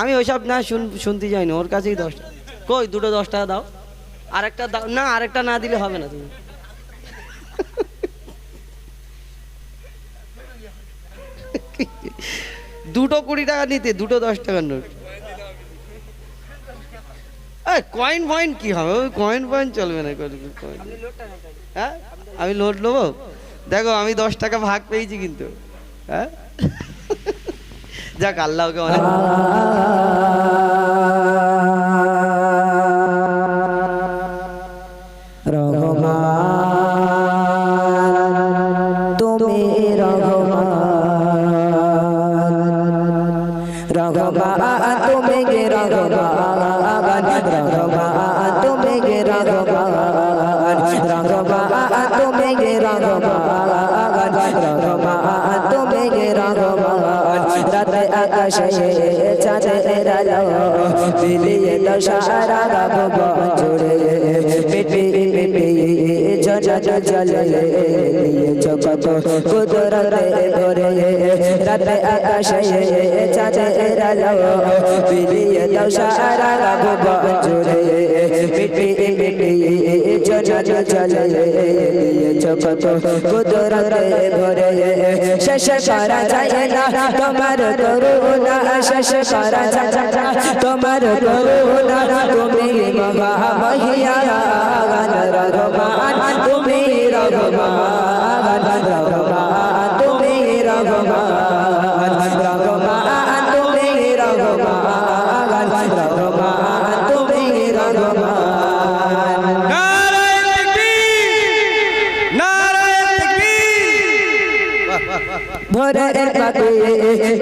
আমি ওইসব না শুন শুনতে যাইনি, ওর কাছেই দশ টাকা। কই, দুটো দশ টাকা দাও। আরেকটা দাও না, আরেকটা না দিলে হবে না তুমি। দুটো কুড়ি টাকা নিতে, দুটো দশ টাকার নোট। কয়েন ফয়েন কি হবে? ওই কয়েন ফয়েন চলবে না হ্যাঁ? আমি লোড নেব? দেখো, আমি দশ টাকা ভাগ পেয়েছি কিন্তু। হ্যাঁ? যাক আল্লাহকে অনেক রহমান রাতে চাঁদের আলো বিলিয়ে তো সারা ভুবন জুড়ে মিটি মিটি জন জলে দিয়ে কুদরতে ভরে শেষ করা যায় না তোমার করুণা শেষ করা যায় না তোমার করুণা তুমি মহা মহিয়া রঘমান তুমি ভোরের পাখি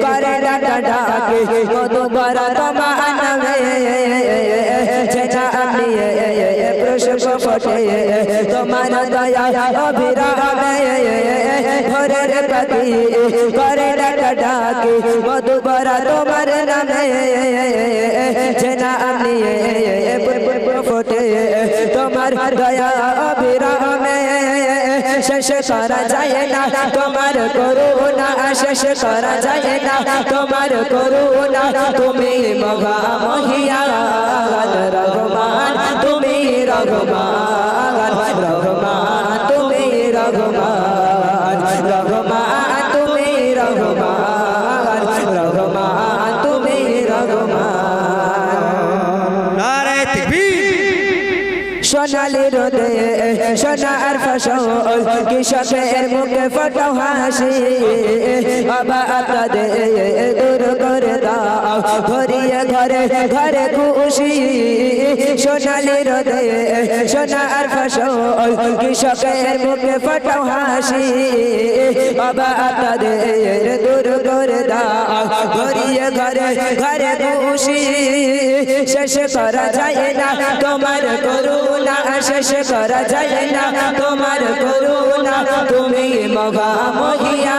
করে ডাকা ডাকে মধু ভরা তোমার নামে যেটা আমি প্রসব ফটে তোমার দয়া অভিরামে ভোরের পাখি করে ডাকা ডাকে মধু ভরা তোমার নামে যেটা আমি ফটে তোমার দয়া অভিরামে শেষ করা যায় না, তোমার করুণা শেষ করা যায় না, তোমার করুণা তুমি মহা মহিয়া রঘমান তুমি রঘমান কৃষকের মুখে ফটো হাসি। আপনাদের দূর করে দাও। ভরিয়ে ঘরে ঘরে খুশি। সোনালি রোদে, সোনার ফসল, কৃষকের মুখে ফটো হাসি। বাবা আপনাদের দূর করে দাও ভরিয়ে ঘরে ঘরে খুশি শেষ করা যায় না তোমার করুণা, শেষ করা যায় না তোমার করুণা। তুমি মগা মহিয়া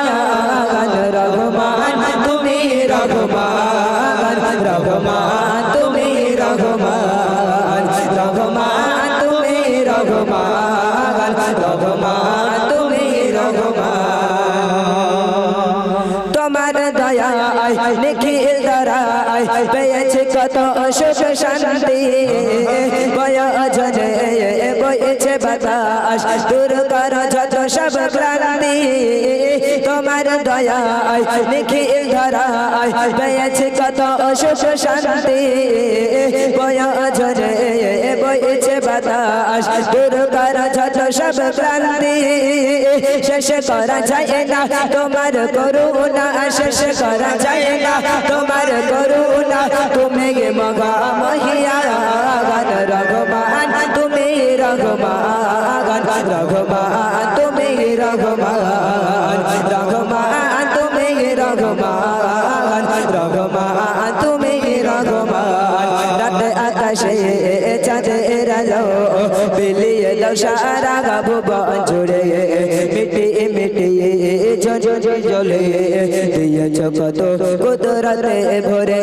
রঘমান তুমি রঘমান রঘমান পেয়েছে কত সুখ শান্তি। বয়জনে বইছে বাতাস, দূর কর যত সব ক্লান্তি। তোমার দয়া নিখিল ধরাই পেয়েছে কত সুখ শান্তি। বয়জনে বইছে বাতাস, দূর কর যত সব ক্লান্তি। শেষ করা যায় না, তোমার করুণা, শেষ করা যায় না, তোমার গে মহিয়া রঘমান, তুমি রঘমান রঘমান, তুমি রঘমান রঘমান, তুমি রঘমান রঘমান, তুমি রঘমান। রাত আকাশে চাঁদের আলো, বিলিয়ে দাও কুদরতে ভরে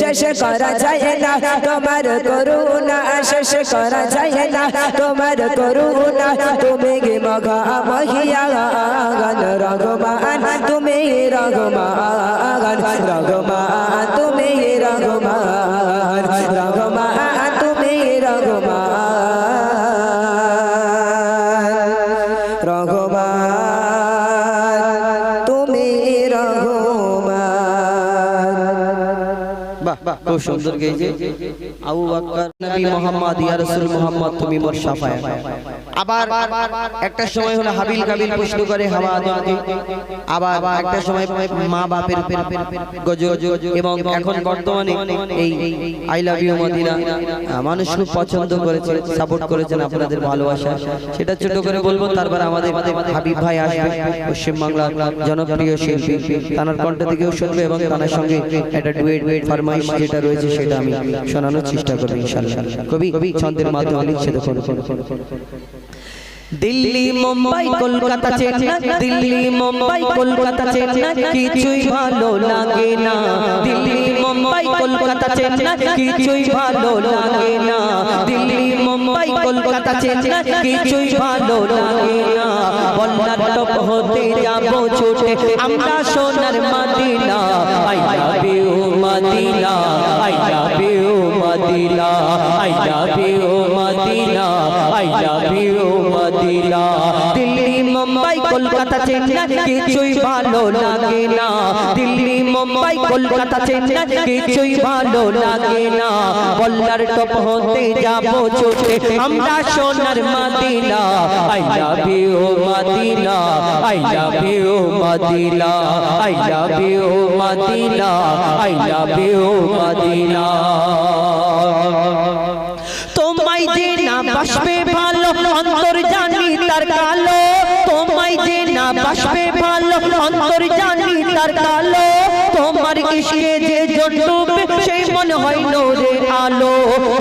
শেষ করা যায় না। তোমার করুণা, শেষ করা যায় না। তোমার করুণা, তুমি গে মঘা মহিয়া? গান রঘমান তুমি রঘমান রঘমান তুমি খুব সুন্দর গেয়েছে আবু বাক্কার নবী মোহাম্মদ ইয়া রাসূল মোহাম্মদ তুমি মোর শাফায়া আবার একটা সময় হলো হাবিল কাবিল প্রশ্ন করে হাওয়া আবার একটা সময় মা বাপের গজল এবং এখন বর্তমানে এই আই লাভ ইউ মদিনা। মানুষ খুব পছন্দ করেছে সাপোর্ট করেছেন আপনাদের ভালোবাসা। সেটা ছোট করে বলব, তারপর আমাদের হাবিব ভাই আসবে পশ্চিমবাংলার জনপ্রিয় শিল্পী। তানার কণ্ঠ থেকেও শুনবে এবং তানার সঙ্গে একটা ডুয়েট ফরমাইশ যেটা রয়েছে সেটা আমি শোনানোর চেষ্টা করব ইনশাল্লাহ কবি ছন্দের মাধ্যমে অনেক লিখছে দেখুন। দিল্লি মুম্বাই কলকাতা চেন্নাই দিল্লি মুম্বাই কলকাতা চেন্নাই কিছুই ভালো লাগে না। দিল্লি মুম্বাই কলকাতা চেন্নাই কিছুই ভালো লাগে না। দিল্লি মুম্বাই কলকাতা চেন্নাই কিছুই ভালো লাগে না। বন্যার টপ হতে যাব ছুটে আমরা সোনার Madina I love you Madina I love you Madina I love you Madina I love you Madina Delhi, Mumbai, Kolkata Chennai, কিছুই ভালো লাগে না দিল্লি, মুম্বাই, কলকাতা চেন্নাই, কিছুই ভালো লাগে না বল্লার টপ হতে যাব ছুটে আমরা সোনার Madina. I love you I love you I love you I love you তোমায় যে না বাসবে তোমায় যে না বাসবে ভালো, অন্তর জানি তার কালো। তোমার ইশকে যে জন্ডুবে সেই মনে হয় নোরের আলো।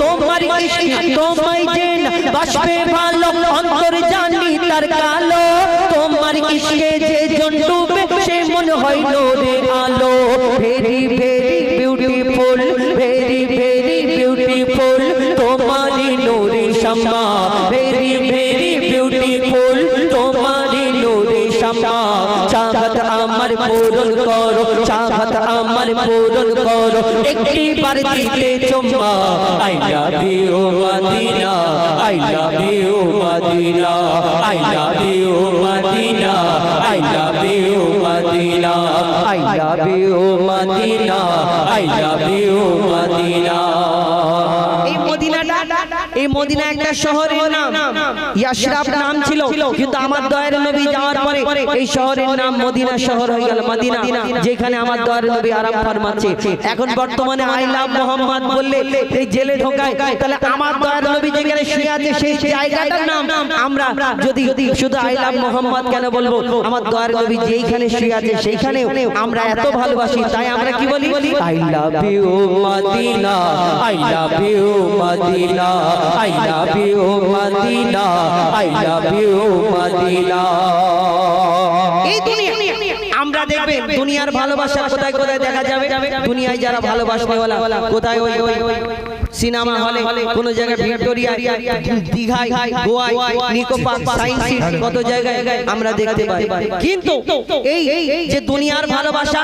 তোমার ইশকে তোমায় যে না বাসবে ভালো, অন্তর জানি তার কালো। তোমার ইশকে যে জন্ডুবে সেই মনে হয় নোরের আলো। Very very beautiful very very beautiful তোমারি নূরে শামা ভেরি ভেরি বিউটিফুল তোমারি চাহত আমার পূরণ করো চাহত আমার পূরণ করো। একটি বার দিতে চুম্মা I love you Madina, I love you Madina, I love you Madina, I love you Madina, I love you Madina, I love you Madina. এই মদিনাটা, এই মদিনা একটা শহরের ইয়াশরাফ নাম ছিল, কিন্তু আমার দয়ার নবী যাওয়ার পরে এই শহরের নাম মদিনা শহর হয়ে গেল মদিনা, যেখানে আমার দয়ার নবী আরাম ফরমাচ্ছে। এখন বর্তমানে আই লাভ মোহাম্মদ বললে, এই জেলে ঢোকায়, তাহলে আমার দয়ার নবী যেখানে শুয়ে আছে, সেই জায়গাটার নাম আমরা যদি শুধু আই লাভ মোহাম্মদ কেন বলব? আমার দয়ার নবী যেইখানে শুয়ে আছে সেইখানে আমরা এত ভালোবাসি, তাই আমরা কি বলি? I love you Madina, I love you Madina, I love you Madina. I love you Madina এই দুনিয়া আমরা দেখবেন দুনিয়ার ভালোবাসা কোথায় কোথায় দেখা যাবে দুনিয়ায় যারা ভালোবাসবে কোথায় ওই ওই সিনেমা হলে কোন জায়গায় ভিক্টোরিয়া দীঘায় গোয়ায় নিকো পার্ক সায়েন্স সিটি কত জায়গায় আমরা দেখতে পাই। কিন্তু এই যে দুনিয়ার ভালোবাসা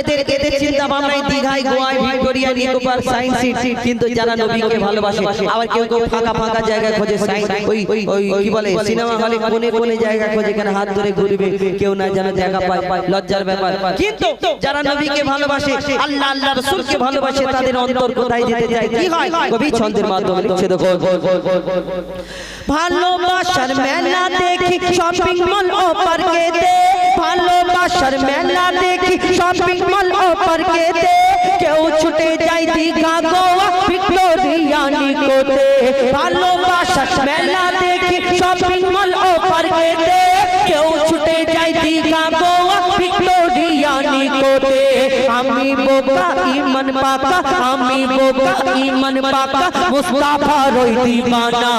এদের এদের চিন্তা ভাবনায় দীঘায় গোয়ায় Victoria Nicco park science city কিন্তু যারা নবীকে ভালোবাসে আবার কেউ কেউ ফাঁকা ফাঁকা জায়গায় খোঁজে সাইন ওই ওই কি বলে সিনেমা হলে কোনে কোনে জায়গা খোঁজে এখানে হাত ধরে ঘুরবে কেউ না যেন জায়গা পায় পায় লজ্জার ব্যাপার। কিন্তু যারা নবীকে ভালোবাসে আল্লাহ আল্লাহ রাসূলকে ভালোবাসে তাদের অন্তর কোথায় যেতে চায় কি হয় কবি ছন্দের মাধ্যমে লিখছে দেখো ভালোবাসার মেলা দেখি শপিং মল ও পার্কেতে ভালোবাসার মেলা দেখি শপিং মল ও পার্কেতে কেউ ছুটে যায় দীঘা গোয়া ভিক্টোরিয়া নিকোতে ভালোবাসার মেলা দেখি শপিং মল ও পার্কেতে কেউ ছুটে যাই দীঘা গোয়া ভিক্টোরিয়া নিকোতে আমি বোকা ইমান পাকা আমি বোকা ইমান পাকা মুস্তাফা রই দিবানা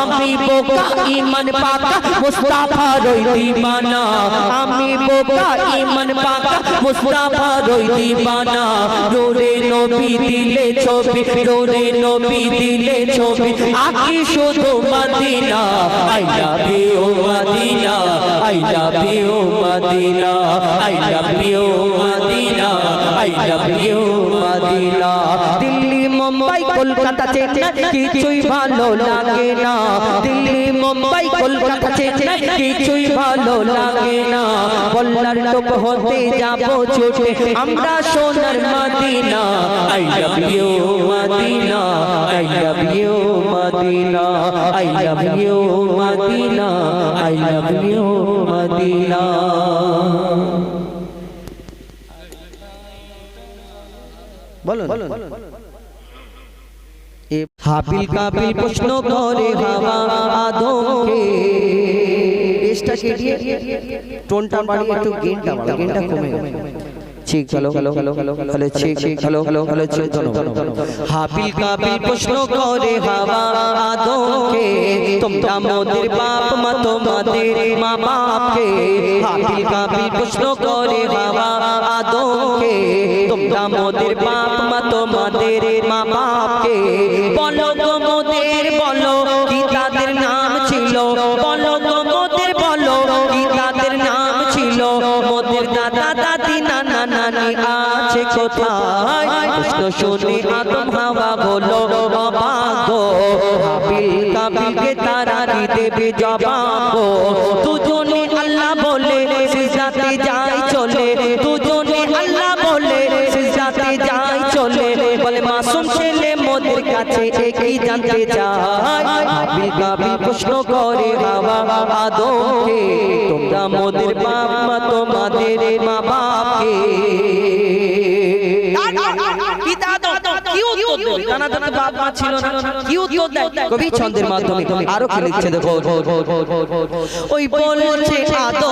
আমি বোকা ইমান পাকা মুস্তাফা রই দিবানা আমি বোকা ইমান পাকা মুস্তাফা রই দিবানা রোরে নবী দিলে ছবি রোরে নবী দিলে ছবি আকি শুধু Madina I love you Madina I love you Madina I love you Madina I love you Madina. Delhi Mumbai Kolkata Chennai কিছুই ভালো লাগে না। দিল্লি মুম্বাই কলকাতা চেন্নাই কিছুই ভালো লাগে না। বল্লার লোক হতে যাব ছুটে আমরা সোনার মাদি Madina, I love you, Madina, I love you, Madina, I love you, Madina, I love you, বলুন। হাবিল কাবিল প্রশ্ন করে হাওয়া আদমকে। টোনটা বাড়ি একটু গেনটা বাড়ি গেনটা কমে ঠিক hello hello hello hello hello ঠিক ঠিক হ্যালো হ্যালো হ্যালো ঠিক হাবিল কাবিল প্রশ্ন করে হাওয়া আদমকে তোমরা মোদের বাপ মা তোমাদের মা বাপকে। হাবিল কাবিল প্রশ্ন করে হাওয়া আদমকে তোমরা মোদের বাপ মা তোমাদের মা বাপকে। বলো হাওয়া বলো অবাক গো, হাবিল কাবিলকে তারা দেবে জবাব দুজনে আল্লাহ বলে সিজাতে যায় চলে। দুজনে আল্লাহ বলে সিজাতে যায় চলে। বলে মাসুম ছেলে, মোদের কাছে একই জানতে চায় হাবিল প্রশ্ন করে হাওয়া আদমকে, তোমরা মোদের বাপ মা, তোমাদের মা বাপকে কি উত্তর দেবে জানা জানা বাপ মা ছিল না। কি উত্তর দেয় কবি ছন্দের মাধ্যমে আরও কি লিখছে দেখো। ওই বলছে আদো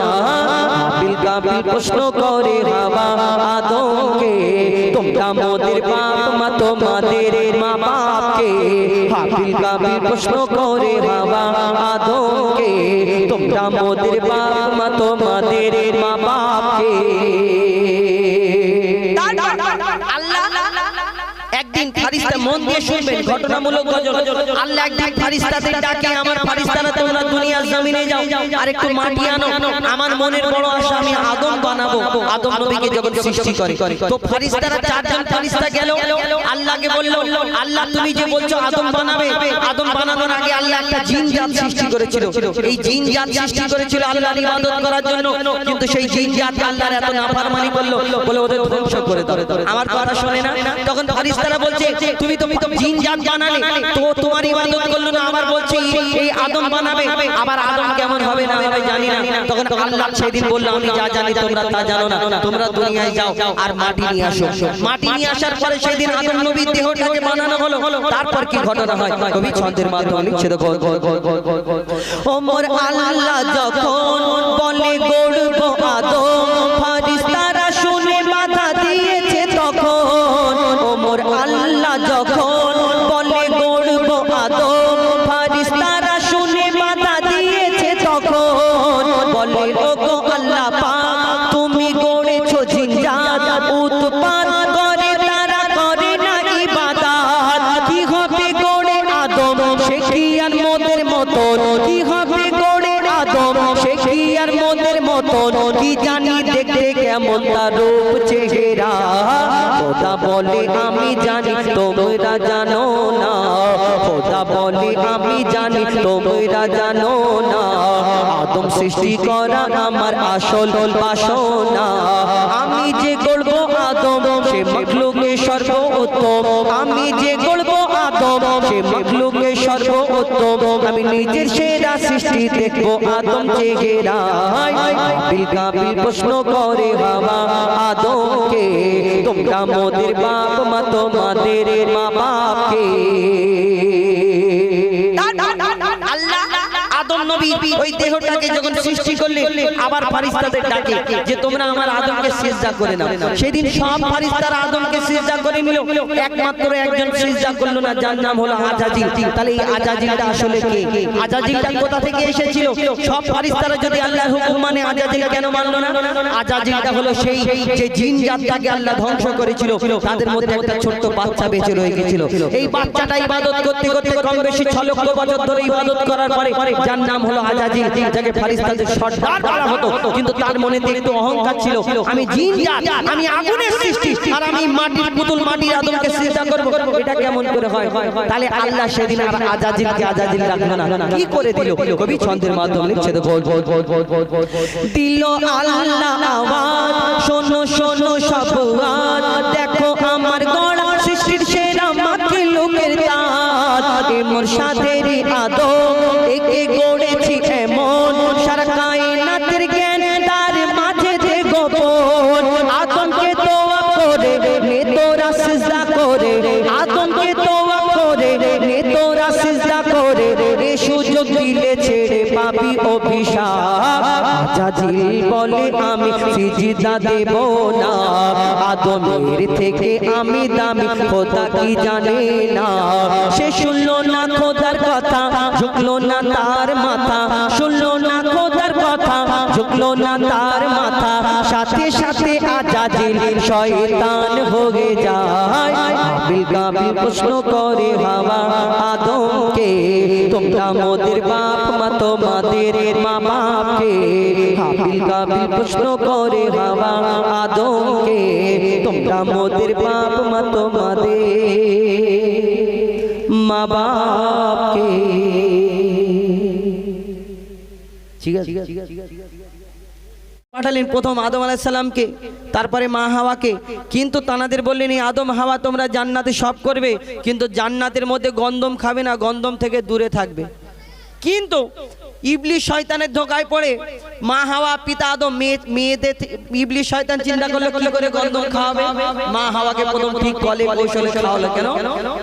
কাবিল প্রশ্ন করে হাওয়া আদমকে, তোমরা মোদের বাপ মা তোমাদের মা বাপকে হাবিল কাবিল প্রশ্ন করে হাওয়া আদমকে, তোমরা মোদের বাপ তোমাদের মা বাপকে মন দিয়ে শুনবেন, ঘটনামূলক গজল। আল্লাহ একদিন ফারিস্তাদের ডাকে, আমার ফারিস্তারা তোমরা দুনিয়ার জমিনে যাও আর একটু মাটি আনো, আমার মনের বড় আশা আমি আদম বানাবো, আদম নবীকে যখন সৃষ্টি করে। তো ফারিস্তারা চারজন ফারিস্তা গেল, আল্লাহকে বলল, আল্লাহ, তুমি যে বলছো আদম বানাবে, আদম বানানোর আগে আল্লাহ একটা জিন জাত সৃষ্টি করেছিল। এই জিন জাত সৃষ্টি করেছিল আল্লাহর ইবাদত করার জন্য, কিন্তু সেই জিন জাত আল্লাহর এত নাফরমানি করল, বলে ওদের ধ্বংস করে দাও আমার কথা শুনে না? তখন ফারিস্তারা বলছে, তুমি জিন জাত বানালে তো তোমার ইবাদত করল না আবার বলছে এই- আদম বানাবে আবার আদম কেমন হবে না হবে জানি না। তখন আল্লাহ সেদিন বলল আমি যা জানি তোমরা তা জানো না। তোমরা দুনিয়ায় যাও আর মাটি নিয়ে আসো। মাটি নিয়ে আসার পরে সেদিন আদম নবীর দেহটাকে বানানো হলো। তারপর কি ঘটনা হয়? কবি ছন্দের মাধ্যমে ওমর আল্লাহ যখন বলে গড়ব আদম তোমরা জানো না। খোদা বলে, আমি জানি তোমরা জানো না। আদম সৃষ্টি করা আমার আসল বাসনা। আমি যে করব আদম, সে মখলুকে সর্বোত্তম। আমি যে আদম সে মখলুকে সর্বোত্তম। আমি নিজের সেরা সৃষ্টি দেখব, আদম চেহারায় প্রশ্ন করে, বাবা, আদমকে তোমরা মোদের বাপ মা তোমাদের মা বাপকে নবী ওই দেহটাকে যখন সৃষ্টি করলে আবার ফারিস্তাদের ডাকে যে তোমরা আমার আদমকে সিজদা করে নাও। সেদিন সব ফারিস্তারা আদমকে সিজদা করে নিল। একমাত্র একজন সিজদা করল না যার নাম হলো আজাজিল তাহলে এই আজাজিলটা আসলে কে? আজাজিলটা কোথা থেকে এসেছিল? সব ফারিস্তারা যদি আল্লাহর হুকুম মানে আজাজিল কেন মানলো না? আজাজিলটা হলো সেই যে জিন জাতটাকে আল্লাহ ধ্বংস করেছিল। তাদের মধ্যে একটা ছোট্ট বাচ্চা বেঁচে রয়ে গেছিল। এই বাচ্চাটা ইবাদত করতে করতে কম বেশি ছ লক্ষ বছর ধরে ইবাদত করার পরে যার নাম হলো আজাজিল যাকে ফারিস্তাদের সর্দার বলা হতো। কিন্তু তার মনে একটু অহংকার ছিল। আমি জিন আমি আগুনের সৃষ্টি। আর আমি মাটির পুতুল মাটির আদমকে সিজদা করব। এটা কেমন করে হয়? তাহলে আল্লাহ সেদিন আর আজাজিলকে আজাজিল রাখল না। কি করে দিল? কবি ছন্দের মাধ্যমে লিখছে তো বল বল বল বল বল বল দিল আল্লাহ আওয়াজ। শোনো শোনো সব দেখো আমার গড়া সৃষ্টির সেরা মাকে লোকের এ মোর সাথের আদম একে গড়েছি সিজদা দেব না। আদমের থেকে আমি দামি, খোদা কি জানে না। সে শুনলো না খোদার কথা, ঝুঁকলো না তার মাথা, শুনলো সাথে সাথে আজাজিল শয়তান হয়ে যায়। বিল কাবিল প্রশ্ন করে হাওয়া আদমকে, তোমরা মোদের বাপ মা, তোমাদের মা বাপকে হাবিল কাবিল প্রশ্ন করে হাওয়া আদমকে, তোমরা মোদের বাপ মা, তোমাদের মা বাপকে ঠিক আছে। পাঠালেন প্রথম আদম আলাইসাল্লামকে, তারপরে মা হাওয়াকে। কিন্তু তানাদের বললেন আদম, হাওয়া, তোমরা জান্নাতে সব করবে, কিন্তু জান্নাতের মধ্যে গন্দম খাবে না, গন্দম থেকে দূরে থাকবে। কিন্তু ইবলি শয়তানের ধোকায় পড়ে মা হাওয়া পিতা আদম মেয়ে মেয়েদের ইবলিশ শয়তান চিন্তা করল কি করে গন্ধম খাওয়াবে? মা হাওয়াকে প্রথম ঠিক কলে কৌশলে খাওয়ালো কেন?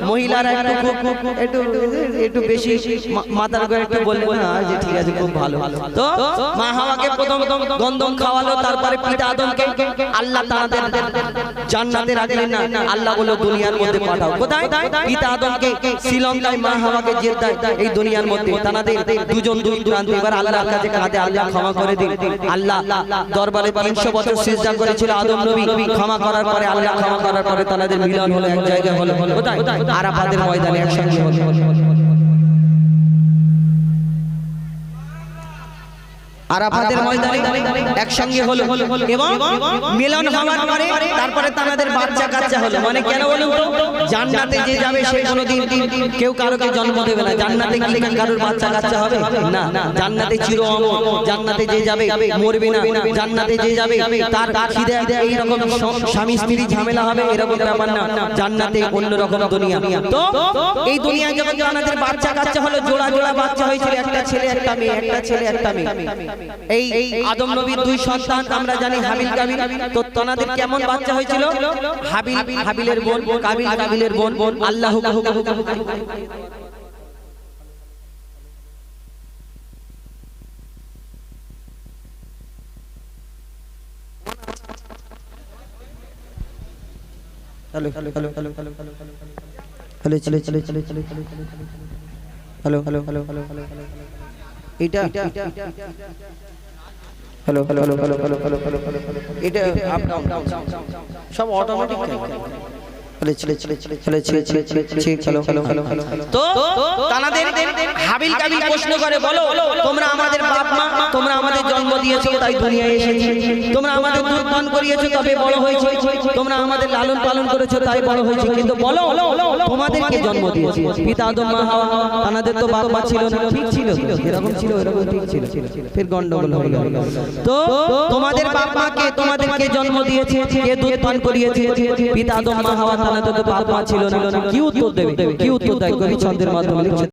মহিলারা একটু খুব- একটু একটু বেশি মা- মাথার করে একটু বলব না যে ঠিক আছে খুব ভালো। তো মা হাওয়াকে প্রথম গন্ধম খাওয়ালো তারপরে পিতা আদমকে আল্লাহ তাদের জান্নাতে রাখলেন না আল্লাহ বলল দুনিয়ার মধ্যে পাঠাও। কোথায়? পিতা আদমকে শ্রীলঙ্কায় মা হাওয়াকে জেদ্দায় এই দুনিয়ার মধ্যে। তাদের দুজন দুই প্রান্ত এবার আল্লাহর কাছে কাঁদে আল্লাহ ক্ষমা করে দিন। আল্লাহ দরবারে তিনশো বছর সিজদা করেছিল আদম নবী। ক্ষমা করার পরে আল্লাহ ক্ষমা করার পরে তাদের মিলন হলো, এক জায়গায় হলো। কোথায়? আরাফাতের ময়দানে একসঙ্গে হলো। আরাফাতের ময়দানে একসঙ্গে হলো এবং মিলন হওয়ার পরে তারপরে তাদের বাচ্চা কাচ্চা হলো। মানে কেন বলুন জান্নাতে যে যাবে সে কোনোদিন কেউ কারোকে জন্ম দেবে না। জান্নাতে কি কারোর বাচ্চা কাচ্চা হবে? না জান্নাতে চির অমর। জান্নাতে যে যাবে মরবে না। জান্নাতে যে যাবে তার খিদে এইরকম স্বামী স্ত্রী ঝামেলা হবে এরকম ব্যাপার না। জান্নাতে অন্যরকম দুনিয়া। তো এই দুনিয়া যখন জান্নাতের বাচ্চা কাচ্চা হলো জোড়া জোড়া বাচ্চা হয়েছিল একটা ছেলে একটা মেয়ে একটা ছেলে। একটা মেয়ে এই আদম নবীর দুই সন্তান আমরা জানি হাবিল কাবিল তো তনাদের কেমন বাচ্চা হয়েছিল হাবিল হাবিলের বোন কাবিল কাবিলের বোন বোন Allah hello hello hello hello hello hello hello চলে চলে চলে চলে চলে চলে hello hello hello hello hello hello এটা hello hello hello hello hello hello hello hello এটা আপ ডাউন সব অটোমেটিক চলে চলে চলে চলে চলে চলে চলে চলে চলে হ্যালো হ্যালো হ্যালো হ্যালো এটা hello hello hello hello hello hello সব অটোমেটিক তো তানাদের হাবিল কাবিল প্রশ্ন করে বলো তোমরা আমাদের বাপ মা তোমরা আমাদের জন্ম দিয়েছ তাই দুনিয়ায় এসেছি তোমরা আমাদের দুধ পান করিয়েছো তবে বড় হয়েছে তোমরা আমাদের লালন পালন করেছ তাই বড় হয়েছে কিন্তু বলো তোমাদেরকে জন্ম দিয়েছি পিতা আদম মা হাওয়া তানাদের তো বাপ মা ছিল না ঠিক ছিল এরকম ছিল এরকম ঠিক ছিল ফের গন্ডগোল হয়ে গেল তো তোমাদের বাপ মাকে তোমাদেরকে জন্ম দিয়েছে কে দুধ পান করিয়েছে পিতা আদম মা হাওয়া না। তো মা ছিল না। কি উত্তর দেবে? কি উত্তর দেয়? কবি ছন্দের মাধ্যমে